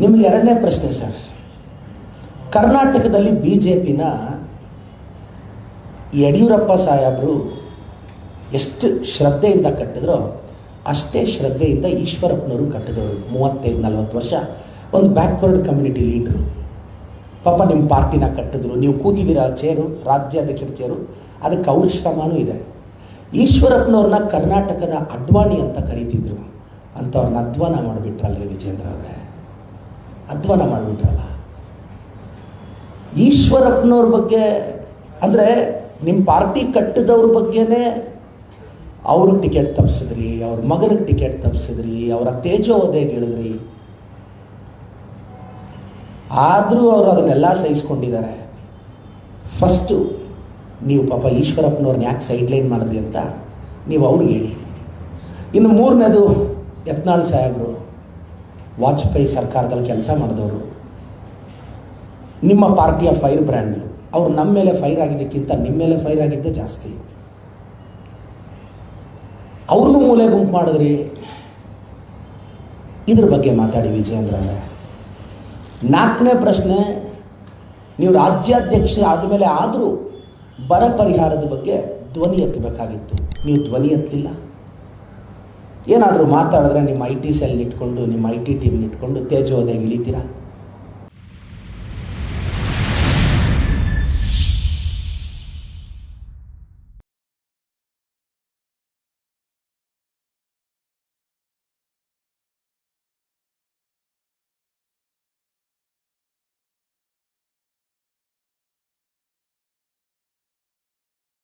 ನಿಮಗೆ ಎರಡನೇ ಪ್ರಶ್ನೆ ಸರ್. ಕರ್ನಾಟಕದಲ್ಲಿ ಬಿ ಜೆ ಪಿನ ಯಡಿಯೂರಪ್ಪ ಸಾಹೇಬರು ಎಷ್ಟು ಶ್ರದ್ಧೆಯಿಂದ ಕಟ್ಟಿದ್ರೋ ಅಷ್ಟೇ ಶ್ರದ್ಧೆಯಿಂದ ಈಶ್ವರಪ್ಪನವರು ಕಟ್ಟಿದವರು. ಮೂವತ್ತೈದು, ನಲ್ವತ್ತು ವರ್ಷ ಒಂದು ಬ್ಯಾಕ್ವರ್ಡ್ ಕಮ್ಯುನಿಟಿ ಲೀಡ್ರು ಪಾಪ ನಿಮ್ಮ ಪಾರ್ಟಿನ ಕಟ್ಟಿದ್ರು. ನೀವು ಕೂತಿದ್ದೀರ ಚೇರು ರಾಜ್ಯಾಧ್ಯಕ್ಷರ ಚೇರು ಅದಕ್ಕೆ ಅವ್ರ ಶ್ರಮನೂ ಇದೆ. ಈಶ್ವರಪ್ಪನವ್ರನ್ನ ಕರ್ನಾಟಕದ ಅಡ್ವಾಣಿ ಅಂತ ಕರೀತಿದ್ರು. ಅಂಥವ್ರನ್ನ ಅಧ್ವಾನ ಮಾಡಿಬಿಟ್ರಲ್ರಿ ವಿಜೇಂದ್ರ ಅವರೇ. ಅಧ್ವಾನ ಮಾಡಿಬಿಟ್ರಲ್ಲ. ಈಶ್ವರಪ್ಪನವ್ರ ಬಗ್ಗೆ, ಅಂದರೆ ನಿಮ್ಮ ಪಾರ್ಟಿ ಕಟ್ಟಿದವ್ರ ಬಗ್ಗೆನೇ ಅವ್ರಿಗೆ ಟಿಕೆಟ್ ತಪ್ಪಿಸಿದ್ರಿ ಅವ್ರ ಮಗನಿಗೆ ಟಿಕೆಟ್ ತಪ್ಪಿಸಿದ್ರಿ ಅವರ ತೇಜೋವಧೆಗೆ ಇಳಿದ್ರಿ ಆದರೂ ಅವರು ಅದನ್ನೆಲ್ಲ ಸಹಿಸ್ಕೊಂಡಿದ್ದಾರೆ. ಫಸ್ಟು, ನೀವು ಪಾಪ ಈಶ್ವರಪ್ಪನವ್ರನ್ನ ಯಾಕೆ ಸೈಡ್ಲೈನ್ ಮಾಡಿದ್ರಿ ಅಂತ ನೀವು ಅವ್ರಿಗೆ ಹೇಳಿ. ಇನ್ನು ಮೂರನೇದು ಯತ್ನಾಳ್ ಸಾಹೇಬರು. ವಾಜಪೇಯಿ ಸರ್ಕಾರದಲ್ಲಿ ಕೆಲಸ ಮಾಡಿದವರು. ನಿಮ್ಮ ಪಾರ್ಟಿಯ ಫೈರ್ ಬ್ರ್ಯಾಂಡ್ಗಳು ಅವ್ರು ನಮ್ಮ ಮೇಲೆ ಫೈರ್ ಆಗಿದ್ದಕ್ಕಿಂತ ನಿಮ್ಮ ಮೇಲೆ ಫೈರ್ ಆಗಿದ್ದೇ ಜಾಸ್ತಿ. ಅವ್ರನ್ನೂ ಮೂಲೆ ಗುಂಪು ಮಾಡಿದ್ರಿ. ಇದ್ರ ಬಗ್ಗೆ ಮಾತಾಡಿ ವಿಜಯೇಂದ್ರ ನಾಲ್ಕನೇ ಪ್ರಶ್ನೆ, ನೀವು ರಾಜ್ಯಾಧ್ಯಕ್ಷ ಆದಮೇಲೆ ಆದರೂ ಬರ ಪರಿಹಾರದ ಬಗ್ಗೆ ಧ್ವನಿ ಎತ್ತಬೇಕಾಗಿತ್ತು. ನೀವು ಧ್ವನಿ ಎತ್ತಲಿಲ್ಲ. ಏನಾದರೂ ಮಾತಾಡಿದ್ರೆ ನಿಮ್ಮ ಐ ಟಿ ಸೆಲ್ ಇಟ್ಕೊಂಡು ನಿಮ್ಮ ಐ ಟಿ ಟೀಮ್ ಇಟ್ಕೊಂಡು ತೇಜೋದಯ ಇಳಿತೀರಾ?